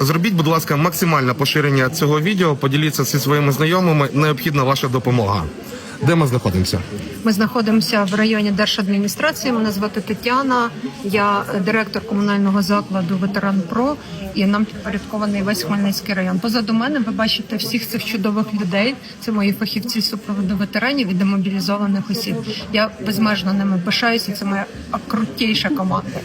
Зробіть, будь ласка, максимальне поширення цього відео. Поділіться зі своїми знайомими. Необхідна ваша допомога. Де ми знаходимося? Ми знаходимося в районі держадміністрації. Мене звати Тетяна. Я директор комунального закладу Ветеран Про і нам підпорядкований весь Хмельницький район. Позаду мене ви бачите всіх цих чудових людей. Це мої фахівці супроводу ветеранів і демобілізованих осіб. Я безмежно ними пишаюся. Це моя крутейша команда.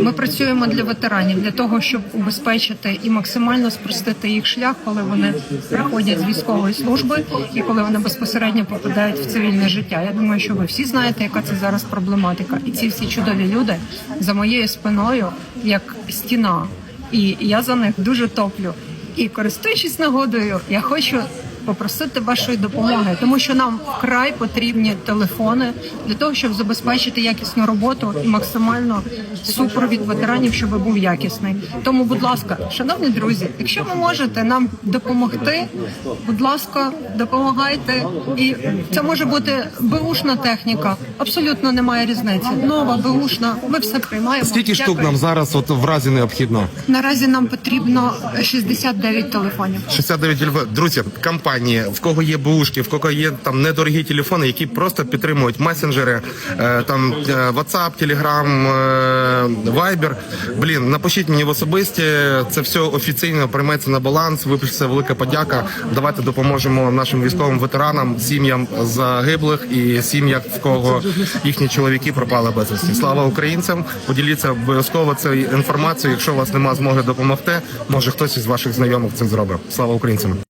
Ми працюємо для ветеранів для того, щоб убезпечити і максимально спростити їх шлях, коли вони приходять з військової служби і коли вони безпосередньо попадають в цивільне життя. Я думаю, що ви всі знаєте, яка це зараз проблематика, і ці всі чудові люди за моєю спиною, як стіна, і я за них дуже топлю. І користуючись нагодою, я хочу попросити вашої допомоги, тому що нам вкрай потрібні телефони для того, щоб забезпечити якісну роботу і максимально супровід ветеранів, щоб був якісний. Тому, будь ласка, шановні друзі, якщо ви можете нам допомогти, будь ласка, допомагайте. І це може бути беушна техніка. Абсолютно немає різниці. Нова, беушна. Ми все приймаємо. Скільки штук нам зараз, от в разі необхідно? наразі нам потрібно 69 телефонів. 69 телефонів. Друзі, компанії, в кого є бушки, в кого є там недорогі телефони, які просто підтримують месенджери, е, там е, WhatsApp, Telegram, е, Viber. Блін, напишіть мені в особисті. Це все офіційно прийметься на баланс. Випишеться велика подяка. Давайте допоможемо нашим військовим ветеранам, сім'ям загиблих і сім'ям, в кого їхні чоловіки пропали безвісті. Слава українцям! Поділіться обов'язково цією інформацією. Якщо у вас немає змоги допомогти, може хтось із ваших знайомих це зробить. Слава українцям!